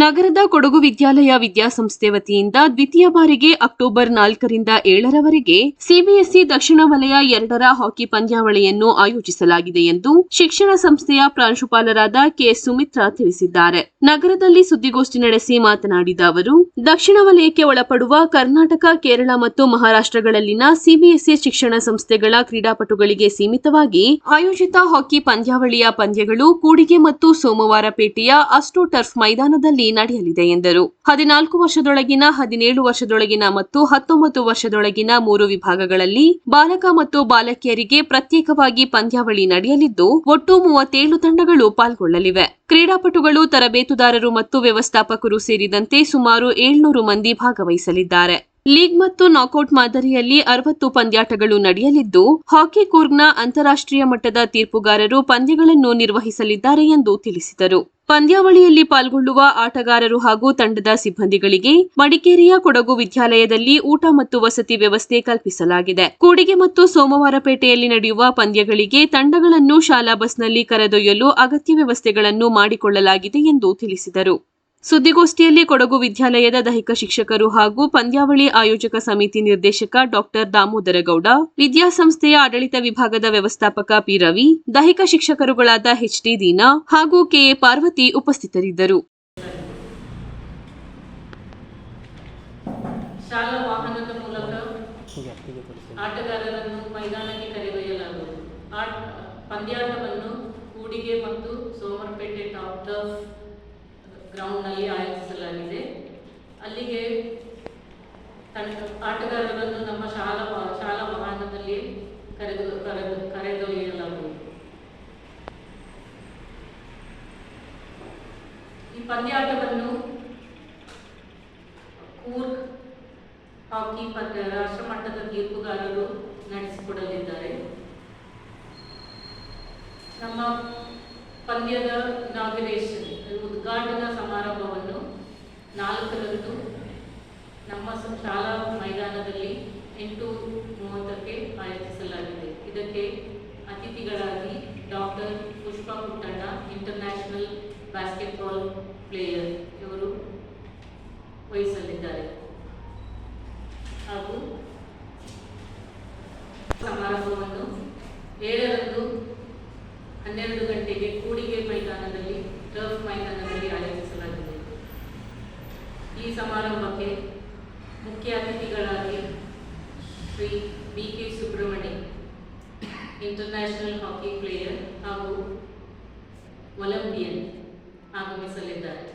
ನಗರದ ಕೊಡಗು ವಿದ್ಯಾಲಯ ವಿದ್ಯಾಸಂಸ್ಥೆ ವತಿಯಿಂದ ದ್ವಿತೀಯ ಬಾರಿಗೆ ಅಕ್ಟೋಬರ್ ನಾಲ್ಕರಿಂದ ಏಳರವರೆಗೆ ಸಿಬಿಎಸ್ಇ ದಕ್ಷಿಣ ವಲಯ ಎರಡರ ಹಾಕಿ ಪಂದ್ಯಾವಳಿಯನ್ನು ಆಯೋಜಿಸಲಾಗಿದೆ ಎಂದು ಶಿಕ್ಷಣ ಸಂಸ್ಥೆಯ ಪ್ರಾಂಶುಪಾಲರಾದ ಕೆ ಸುಮಿತ್ರಾ ತಿಳಿಸಿದ್ದಾರೆ. ನಗರದಲ್ಲಿ ಸುದ್ದಿಗೋಷ್ಠಿ ನಡೆಸಿ ಮಾತನಾಡಿದ ಅವರು, ದಕ್ಷಿಣ ವಲಯಕ್ಕೆ ಒಳಪಡುವ ಕರ್ನಾಟಕ, ಕೇರಳ ಮತ್ತು ಮಹಾರಾಷ್ಟ್ರಗಳಲ್ಲಿನ ಸಿಬಿಎಸ್ಇ ಶಿಕ್ಷಣ ಸಂಸ್ಥೆಗಳ ಕ್ರೀಡಾಪಟುಗಳಿಗೆ ಸೀಮಿತವಾಗಿ ಆಯೋಜಿತ ಹಾಕಿ ಪಂದ್ಯಾವಳಿಯ ಪಂದ್ಯಗಳು ಕೂಡಿಗೆ ಮತ್ತು ಸೋಮವಾರಪೇಟೆಯ ಅಸ್ಟೋ ಟರ್ಫ್ ಮೈದಾನದಲ್ಲಿ ನಡೆಯಲಿದೆ ಎಂದರು. ಹದಿನಾಲ್ಕು ವರ್ಷದೊಳಗಿನ, ಹದಿನೇಳು ವರ್ಷದೊಳಗಿನ ಮತ್ತು ಹತ್ತೊಂಬತ್ತು ವರ್ಷದೊಳಗಿನ ಮೂರು ವಿಭಾಗಗಳಲ್ಲಿ ಬಾಲಕ ಮತ್ತು ಬಾಲಕಿಯರಿಗೆ ಪ್ರತ್ಯೇಕವಾಗಿ ಪಂದ್ಯಾವಳಿ ನಡೆಯಲಿದ್ದು, ಒಟ್ಟು ಮೂವತ್ತೇಳು ತಂಡಗಳು ಪಾಲ್ಗೊಳ್ಳಲಿವೆ. ಕ್ರೀಡಾಪಟುಗಳು, ತರಬೇತುದಾರರು ಮತ್ತು ವ್ಯವಸ್ಥಾಪಕರು ಸೇರಿದಂತೆ ಸುಮಾರು ಏಳ್ನೂರು ಮಂದಿ ಭಾಗವಹಿಸಲಿದ್ದಾರೆ. ಲೀಗ್ ಮತ್ತು ನಾಕೌಟ್ ಮಾದರಿಯಲ್ಲಿ ಅರವತ್ತು ಪಂದ್ಯಾಟಗಳು ನಡೆಯಲಿದ್ದು, ಹಾಕಿ ಕೂರ್ಗ್ನ ಅಂತಾರಾಷ್ಟ್ರೀಯ ಮಟ್ಟದ ತೀರ್ಪುಗಾರರು ಪಂದ್ಯಗಳನ್ನು ನಿರ್ವಹಿಸಲಿದ್ದಾರೆ ಎಂದು ತಿಳಿಸಿದರು. ಪಂದ್ಯಾವಳಿಯಲ್ಲಿ ಪಾಲ್ಗೊಳ್ಳುವ ಆಟಗಾರರು ಹಾಗೂ ತಂಡದ ಸಿಬ್ಬಂದಿಗಳಿಗೆ ಮಡಿಕೇರಿಯ ಕೊಡಗು ವಿದ್ಯಾಲಯದಲ್ಲಿ ಊಟ ಮತ್ತು ವಸತಿ ವ್ಯವಸ್ಥೆ ಕಲ್ಪಿಸಲಾಗಿದೆ. ಕೂಡಿಗೆ ಮತ್ತು ಸೋಮವಾರಪೇಟೆಯಲ್ಲಿ ನಡೆಯುವ ಪಂದ್ಯಗಳಿಗೆ ತಂಡಗಳನ್ನು ಶಾಲಾ ಬಸ್ನಲ್ಲಿ ಕರೆದೊಯ್ಯಲು ಅಗತ್ಯ ವ್ಯವಸ್ಥೆಗಳನ್ನು ಮಾಡಿಕೊಳ್ಳಲಾಗಿದೆ ಎಂದು ತಿಳಿಸಿದರು. ಸುದ್ದಿಗೋಷ್ಠಿಯಲ್ಲಿ ಕೊಡಗು ವಿದ್ಯಾಲಯದ ದೈಹಿಕ ಶಿಕ್ಷಕರು ಹಾಗೂ ಪಂದ್ಯಾವಳಿ ಆಯೋಜಕ ಸಮಿತಿ ನಿರ್ದೇಶಕ ಡಾಕ್ಟರ್ ದಾಮೋದರಗೌಡ, ವಿದ್ಯಾಸಂಸ್ಥೆಯ ಆಡಳಿತ ವಿಭಾಗದ ವ್ಯವಸ್ಥಾಪಕ ಪಿ ರವಿ, ದೈಹಿಕ ಶಿಕ್ಷಕರುಗಳಾದ ಎಚ್ಡಿ ದೀನಾ ಹಾಗೂ ಕೆಎ ಪಾರ್ವತಿ ಉಪಸ್ಥಿತರಿದ್ದರು. ಪಂದ್ಯಾಟವನ್ನು ಕೂಡಿಗೆ ಮತ್ತು ಸೋಮರಪೇಟೆ ಟಾಪ್ ಗ್ರೌಂಡ್ನಲ್ಲಿ ಆಯೋಜಿಸಲಾಗಿದೆ. ಅಲ್ಲಿಗೆ ಆಟಗಾರರನ್ನು ನಮ್ಮ ಶಾಲಾ ಶಾಲಾ ವಾಹನದಲ್ಲಿ ಕರೆದು ಕರೆದು, ಕರೆದೊಯ್ಯಲಾಗುವುದು. ಈ ಪಂದ್ಯಾಟವನ್ನು ಕೂರ್ಗ್ ಹಾಕಿ ಪಂದ್ಯ, ರಾಷ್ಟ್ರಮಟ್ಟದ ತೀರ್ಪುಗಾರರು ನಡೆಸಿಕೊಡಲಿದ್ದಾರೆ. ನಮ್ಮ ಪಂದ್ಯದ ಇನಾಗ್ರೇಷನ್ ಉದ್ಘಾಟನಾ ಸಮಾರಂಭವನ್ನು ನಾಲ್ಕರಂದು ನಮ್ಮ ಶಾಲಾ ಮೈದಾನದಲ್ಲಿ ಎಂಟು ಮೂವತ್ತಕ್ಕೆ ಆಯೋಜಿಸಲಾಗಿದೆ. ಇದಕ್ಕೆ ಅತಿಥಿಗಳಾಗಿ doctor Pushpa Puttanna international basketball player ಇವರು ವಹಿಸಲಿದ್ದಾರೆ. ಹಾಗೂ ಸಮಾರಂಭವನ್ನು ಏಳರಂದು ಹನ್ನೆರಡು ಗಂಟೆಗೆ ಕೂಡಿಗೆ ಮೈದಾನದಲ್ಲಿ ಟರ್ಫ್ ಮೈದಾನದಲ್ಲಿ ಆಯೋಜಿಸಲಾಗಿದೆ. ಈ ಸಮಾರಂಭಕ್ಕೆ ಮುಖ್ಯ ಅತಿಥಿಗಳಾಗಿ Shri B K Subramanya international hockey player ಹಾಗೂ ಒಲಿಂಪಿಯನ್ ಆಗಮಿಸಲಿದ್ದಾರೆ.